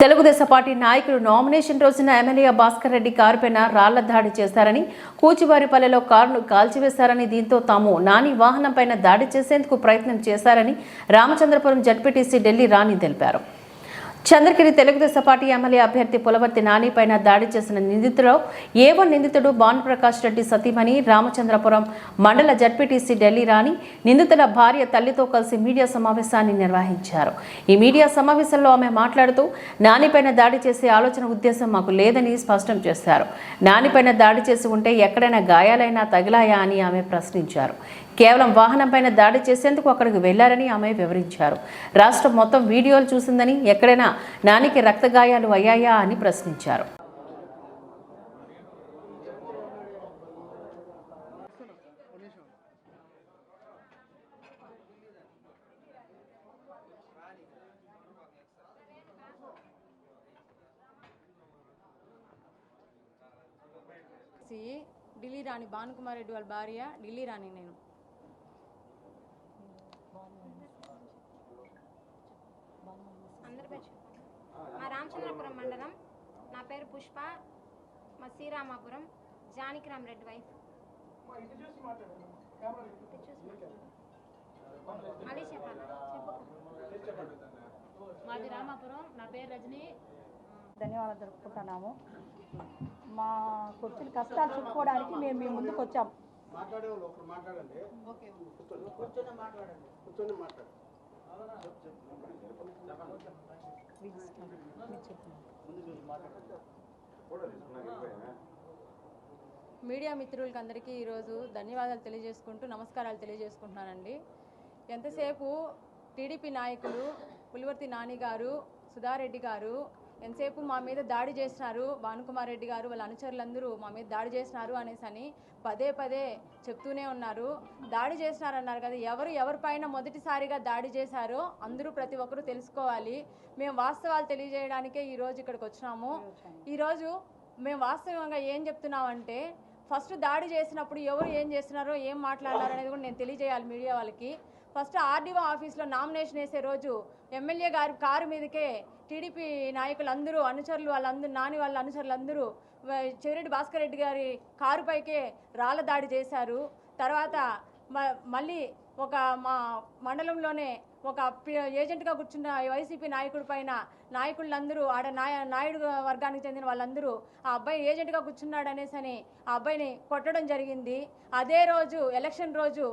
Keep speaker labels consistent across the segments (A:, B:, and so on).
A: Telugu Desam party నాయకులు nomination రోజున MLA Bhaskar Reddy కారుపైన రాళ్ళ దాడి చేశారని కూచివారిపల్లెలో కారును కాల్చివేశారని దీంతో తాము నాని వాహనంపైన దాడి చేసేందుకు ప్రయత్నం చేశారని రామచంద్రపురం జడ్పీటీసీ ఢిల్లీ రాణి తెలిపారు. చంద్రగిరి తెలుగుదేశం పార్టీ ఎమ్మెల్యే అభ్యర్థి పులవర్తి నానిపైన దాడి చేసిన నిందితుడు ఏవో నిందితుడు భానుప్రకాష్ రెడ్డి సతీమణి రామచంద్రపురం మండల జడ్పీటీసీ ఢిల్లీ రాణి నిందితుల భార్య తల్లితో కలిసి మీడియా సమావేశాన్ని నిర్వహించారు. ఈ మీడియా సమావేశంలో ఆమె మాట్లాడుతూ నానిపైన దాడి చేసే ఆలోచన ఉద్దేశం మాకు లేదని స్పష్టం చేశారు. నానిపైన దాడి చేసి ఉంటే ఎక్కడైనా గాయాలైనా తగిలాయా? అని ఆమె ప్రశ్నించారు. కేవలం వాహనంపైన దాడి చేసేందుకు అక్కడికి వెళ్ళారని ఆమె వివరించారు. రాష్ట్రం మొత్తం వీడియోలు చూసిందని ఎక్కడైనా నానికి రక్త గాయాలు అయ్యాయా అని ప్రశ్నించారు.
B: ఢిల్లీ రాణి భానుకుమార్ రెడ్డి వాళ్ళ భార్య ఢిల్లీ రాణి నేను
C: అందరి పేరు చెప్పండి మా రామచంద్రపురం మండలం. నా పేరు పుష్ప. మా శ్రీరామాపురం. జానకిరామ్ రెడ్డి వైఫ్. మళ్ళీ చెప్పాలి. చెప్పు.
D: మాది రామాపురం. నా పేరు రజని.
E: ధన్యవాదాలు జరుపుకుంటున్నాము మా కొడుకుని కష్టాలు చెప్పుకోవడానికి మేము మీ ముందుకు వచ్చాం.
F: మాట్లాడే ఒకరు మాట్లాడండి. కూర్చొని కూర్చొని మాట్లాడండి. కూర్చొని మాట్లాడండి
B: మీడియా మిత్రులకి అందరికీ ఈరోజు ధన్యవాదాలు తెలియజేసుకుంటూ నమస్కారాలు తెలియజేసుకుంటున్నానండి. ఎంతసేపు టీడీపీ నాయకులు పులివర్తి నాని గారు సుధారెడ్డి గారు ఎంతసేపు మా మీద దాడి చేసినారు భానుకుమార్ రెడ్డి గారు వాళ్ళ అనుచరులందరూ మా మీద దాడి చేసినారు అనేసి అని పదే పదే చెప్తూనే ఉన్నారు. దాడి చేసినారన్నారు కదా ఎవరు ఎవరిపైన మొదటిసారిగా దాడి చేశారో అందరూ ప్రతి ఒక్కరూ తెలుసుకోవాలి. మేము వాస్తవాలు తెలియజేయడానికే ఈరోజు ఇక్కడికి వచ్చినాము. ఈరోజు మేము వాస్తవంగా ఏం చెప్తున్నామంటే ఫస్ట్ దాడి చేసినప్పుడు ఎవరు ఏం చేస్తున్నారో ఏం మాట్లాడినారో అనేది కూడా నేను తెలియజేయాలి మీడియా వాళ్ళకి. ఫస్ట్ ఆర్డీఓ ఆఫీస్లో నామినేషన్ వేసే రోజు ఎమ్మెల్యే గారి కారు మీదకే టీడీపీ నాయకులు అందరూ అనుచరులు వాళ్ళందరూ నాని వాళ్ళ అనుచరులు అందరూ చెవిరెడ్డి భాస్కర్ రెడ్డి గారి కారు పైకే రాళ్ళ దాడి చేశారు. తర్వాత మ- మళ్ళీ ఒక మా మండలంలోనే ఒక ఏజెంట్గా కూర్చున్న వైసీపీ నాయకుడి పైన నాయకులందరూ ఆడ నాయ నాయుడు వర్గానికి చెందిన వాళ్ళందరూ ఆ అబ్బాయి ఏజెంట్గా కూర్చున్నాడు అనేసి అని ఆ అబ్బాయిని కొట్టడం జరిగింది. అదే రోజు ఎలక్షన్ రోజు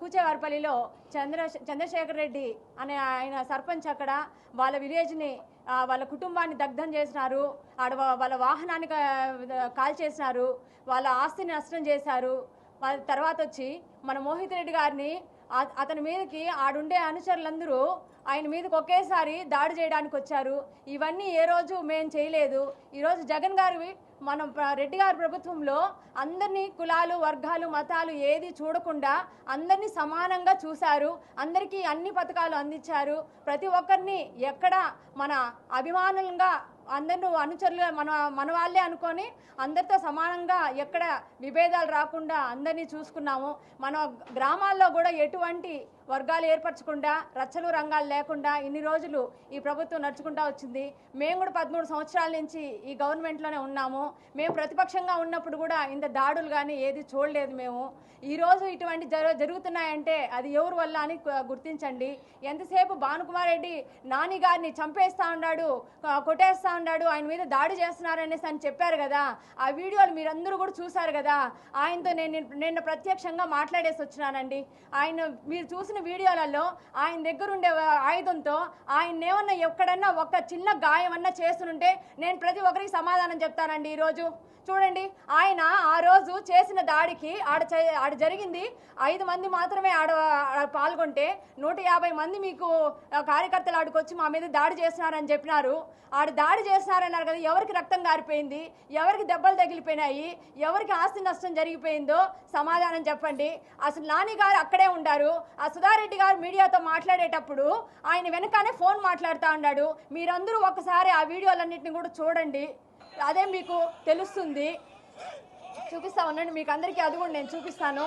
B: కూచేవారిపల్లిలో చంద్ర చంద్రశేఖర్ రెడ్డి అనే ఆయన సర్పంచ్ అక్కడ వాళ్ళ విలేజ్ని వాళ్ళ కుటుంబాన్ని దగ్ధం చేసినారు. ఆడ వాళ్ళ వాహనాన్ని కాల్ చేసినారు వాళ్ళ ఆస్తిని నష్టం చేశారు. వాళ్ళ తర్వాత వచ్చి మన మోహిత్ రెడ్డి గారిని అతని మీదకి ఆడుండే అనుచరులందరూ ఆయన మీదకి ఒకేసారి దాడి చేయడానికి వచ్చారు. ఇవన్నీ ఏ రోజు మేము చేయలేదు. ఈరోజు జగన్ గారి మనం రెడ్డి గారి ప్రభుత్వంలో అందరినీ కులాలు వర్గాలు మతాలు ఏది చూడకుండా అందరినీ సమానంగా చూశారు. అందరికీ అన్ని పథకాలు అందించారు. ప్రతి ఒక్కరిని ఎక్కడ మన అభిమానులుగా అందరిని అనుచరులు మన మన వాళ్ళే అనుకొని అందరితో సమానంగా ఎక్కడ విభేదాలు రాకుండా అందరినీ చూసుకున్నాము. మన గ్రామాల్లో కూడా ఎటువంటి వర్గాలు ఏర్పరచకుండా రచ్చలు రంగాలు లేకుండా ఇన్ని రోజులు ఈ ప్రభుత్వం నడుచుకుంటా వచ్చింది. మేము కూడా పదమూడు సంవత్సరాల నుంచి ఈ గవర్నమెంట్లోనే ఉన్నాము. మేము ప్రతిపక్షంగా ఉన్నప్పుడు కూడా ఇంత దాడులు కానీ ఏది చూడలేదు మేము. ఈరోజు ఇటువంటి జరు జరుగుతున్నాయంటే అది ఎవరి వల్ల అని గుర్తించండి. ఎంతసేపు భానుకుమార్ రెడ్డి నాని గారిని చంపేస్తా ఉన్నాడు కొట్టేస్తా ఉన్నాడు ఆయన మీద దాడి చేస్తున్నారనేసి అని చెప్పారు కదా. ఆ వీడియోలు మీరందరూ కూడా చూశారు కదా. ఆయనతో నేను నిన్న- ప్రత్యక్షంగా మాట్లాడేసి వచ్చినానండి. ఆయన మీరు చూసి చూసిన వీడియోలలో ఆయన దగ్గర ఉండే ఆయుధంతో ఆయన ఏమన్నా ఎక్కడన్నా ఒక్క చిన్న గాయం అన్నా చేస్తుంటే నేను ప్రతి ఒక్కరికి సమాధానం చెప్తానండి ఈరోజు చూడండి ఆయన ఆ రోజు చేసిన దాడికి ఆడ ఆడ జరిగింది ఐదు మంది మాత్రమే ఆడ పాల్గొంటే నూట యాభై మంది మీకు కార్యకర్తలు ఆడికొచ్చి మా మీద దాడి చేస్తున్నారని చెప్పినారు. ఆడ దాడి చేస్తున్నారన్నారు కదా ఎవరికి రక్తం గారిపోయింది? ఎవరికి దెబ్బలు తగిలిపోయినాయి? ఎవరికి ఆస్తి నష్టం జరిగిపోయిందో సమాధానం చెప్పండి. అసలు నాని గారు అక్కడే ఉండారు. అసలు సుధారెడ్డి గారు మీడియాతో మాట్లాడేటప్పుడు ఆయన వెనకనే ఫోన్ మాట్లాడుతూ ఉన్నాడు. మీరందరూ ఒకసారి ఆ వీడియోలన్నింటినీ కూడా చూడండి. అదే మీకు తెలుస్తుంది. చూపిస్తా ఉండండి మీకు అందరికీ అది కూడా నేను చూపిస్తాను.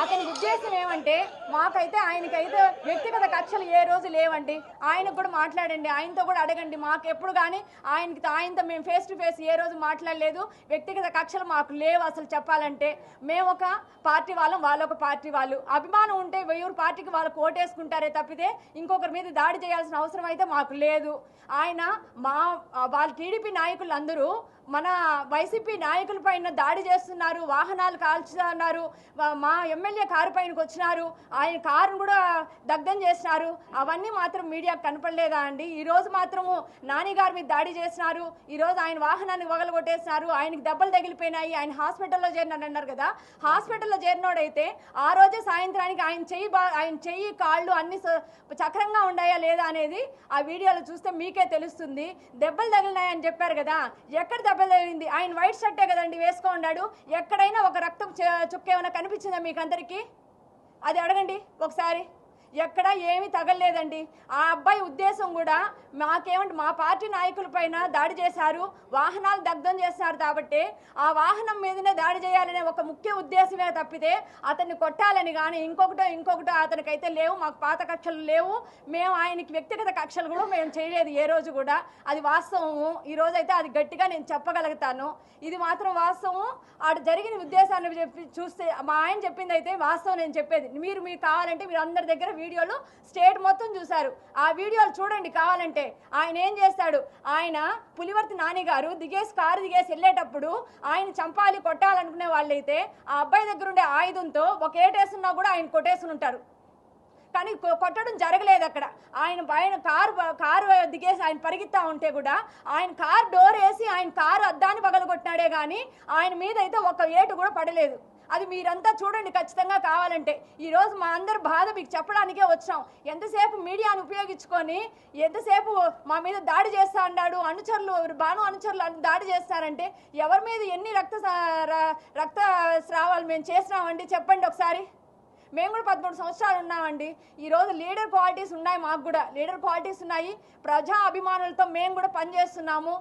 B: అతని ఉద్దేశం ఏమంటే మాకైతే ఆయనకైతే వ్యక్తిగత కక్షలు ఏ రోజు లేవండి. ఆయనకు కూడా మాట్లాడండి ఆయనతో కూడా అడగండి. మాకు ఎప్పుడు కానీ ఆయనకి ఆయనతో మేము ఫేస్ టు ఫేస్ ఏ రోజు మాట్లాడలేదు. వ్యక్తిగత కక్షలు మాకు లేవు అసలు చెప్పాలంటే. మేము ఒక పార్టీ వాళ్ళం వాళ్ళొక పార్టీ వాళ్ళు. అభిమానం ఉంటే వెయ్యూరు పార్టీకి వాళ్ళు కోటేసుకుంటారే తప్పితే ఇంకొకరి మీద దాడి చేయాల్సిన అవసరం అయితే మాకు లేదు. ఆయన మా వాళ్ళ టీడీపీ నాయకులు అందరూ మన వైసీపీ నాయకుల పైన దాడి చేస్తున్నారు వాహనాలు కాల్చుతున్నారు. మా ఆ ఎమ్మెల్యే కారు పైనకి వచ్చినారు. ఆయన కారును కూడా దగ్ధం చేసినారు. అవన్నీ మాత్రం మీడియాకు కనపడలేదా అండి? ఈ రోజు మాత్రము నాని మీద దాడి చేసినారు. ఈరోజు ఆయన వాహనాన్ని వగలగొట్టేసినారు. ఆయనకి దెబ్బలు తగిలిపోయినాయి. ఆయన హాస్పిటల్లో చేరినాడు అన్నారు కదా. హాస్పిటల్లో చేరినోడైతే ఆ రోజే సాయంత్రానికి ఆయన చెయ్యి బా ఆయన చెయ్యి కాళ్ళు అన్ని చక్రంగా ఉన్నాయా లేదా అనేది ఆ వీడియోలో చూస్తే మీకే తెలుస్తుంది. దెబ్బలు తగిలినాయని చెప్పారు కదా. ఎక్కడ దెబ్బలు తగిలింది? ఆయన వైట్ షర్టే కదండి వేసుకో ఉన్నాడు ఎక్కడైనా ఒక రక్తం చుక్క ఏమైనా కనిపించిందా మీకు అందరికీ అది అడగండి ఒకసారి. ఎక్కడ ఏమీ తగలలేదండి. ఆ అబ్బాయి ఉద్దేశం కూడా మాకేమంటే మా పార్టీ నాయకుల పైన దాడి చేశారు వాహనాలు దగ్ధం చేస్తున్నారు కాబట్టి ఆ వాహనం మీదనే దాడి చేయాలనే ఒక ముఖ్య ఉద్దేశమే తప్పితే అతన్ని కొట్టాలని కానీ ఇంకొకటో ఇంకొకటో అతనికైతే లేవు మాకు పాత కక్షలు లేవు. మేము ఆయనకి వ్యక్తిగత కక్షలు కూడా మేము చేయలేదు ఏ రోజు కూడా. అది వాస్తవము. ఈ రోజైతే అయితే అది గట్టిగా నేను చెప్పగలుగుతాను. ఇది మాత్రం వాస్తవం ఆడ జరిగిన ఉద్దేశాన్ని చెప్పి చూస్తే మా ఆయన చెప్పింది అయితే వాస్తవం నేను చెప్పేది. మీరు మీరు కావాలంటే మీరు అందరి దగ్గర వీడియోలు స్టేట్ మొత్తం చూశారు. ఆ వీడియోలు చూడండి కావాలంటే. ఆయన ఏం చేస్తాడు? ఆయన పులివర్తి నానిగారు దిగేసి కారు దిగేసి వెళ్ళేటప్పుడు ఆయన చంపాలి కొట్టాలనుకునే వాళ్ళైతే ఆ అబ్బాయి దగ్గర ఉండే ఆయుధంతో ఒక ఏటేసున్నా కూడా ఆయన కొట్టేసుకుని ఉంటారు. కానీ కొట్టడం జరగలేదు అక్కడ. ఆయన ఆయన కారు కారు దిగేసి ఆయన పరిగెత్తా ఉంటే కూడా ఆయన కారు డోర్ వేసి ఆయన కారు అద్దాన్ని పగలగొట్టినాడే కానీ ఆయన మీద అయితే ఒక ఏటు కూడా పడలేదు. అది మీరంతా చూడండి ఖచ్చితంగా కావాలంటే. ఈరోజు మా అందరి బాధ మీకు చెప్పడానికే వచ్చాం. ఎంతసేపు మీడియాను ఉపయోగించుకొని ఎంతసేపు మా మీద దాడి చేస్తా అన్నాడు అనుచరులు బాను అనుచరులు దాడి చేస్తారంటే ఎవరి మీద ఎన్ని రక్త రక్త స్రావాలు మేము చేసినామండి? చెప్పండి ఒకసారి. మేము కూడా పదమూడు సంవత్సరాలు ఉన్నామండి. ఈరోజు లీడర్ క్వాలిటీస్ ఉన్నాయి మాకు కూడా. లీడర్ క్వాలిటీస్ ఉన్నాయి. ప్రజా అభిమానులతో మేము కూడా పనిచేస్తున్నాము.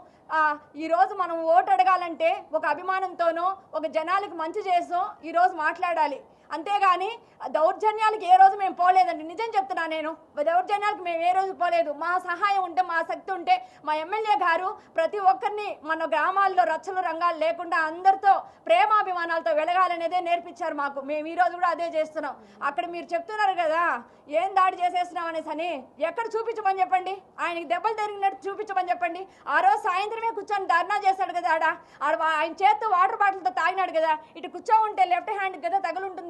B: ఈరోజు మనం ఓటు అడగాలంటే ఒక అభిమానంతోనో ఒక జనాలకు మంచి చేసో ఈరోజు మాట్లాడాలి. అంతేగాని దౌర్జన్యాలకు ఏ రోజు మేము పోలేదండి. నిజం చెప్తున్నా నేను. దౌర్జన్యాలకు మేము ఏ రోజు పోలేదు. మా సహాయం ఉంటే మా శక్తి ఉంటే మా ఎమ్మెల్యే గారు ప్రతి ఒక్కరిని మన గ్రామాల్లో రచ్చలు రంగాలు లేకుండా అందరితో ప్రేమాభిమానాలతో వెలగాలనేదే నేర్పించారు మాకు. మేము ఈ రోజు కూడా అదే చేస్తున్నాం. అక్కడ మీరు చెప్తున్నారు కదా ఏం దాడి చేసేస్తున్నాం అనేసి అని. ఎక్కడ చూపించమని చెప్పండి? ఆయనకి దెబ్బలు తిరిగినట్టు చూపించమని చెప్పండి. ఆ రోజు సాయంత్రమే కూర్చొని ధర్నా చేశాడు కదా ఆడ. ఆయన చేత్తో వాటర్ బాటిల్తో తాగినాడు కదా. ఇటు కూర్చో ఉంటే లెఫ్ట్ హ్యాండ్ కదా తగులుంటుంది.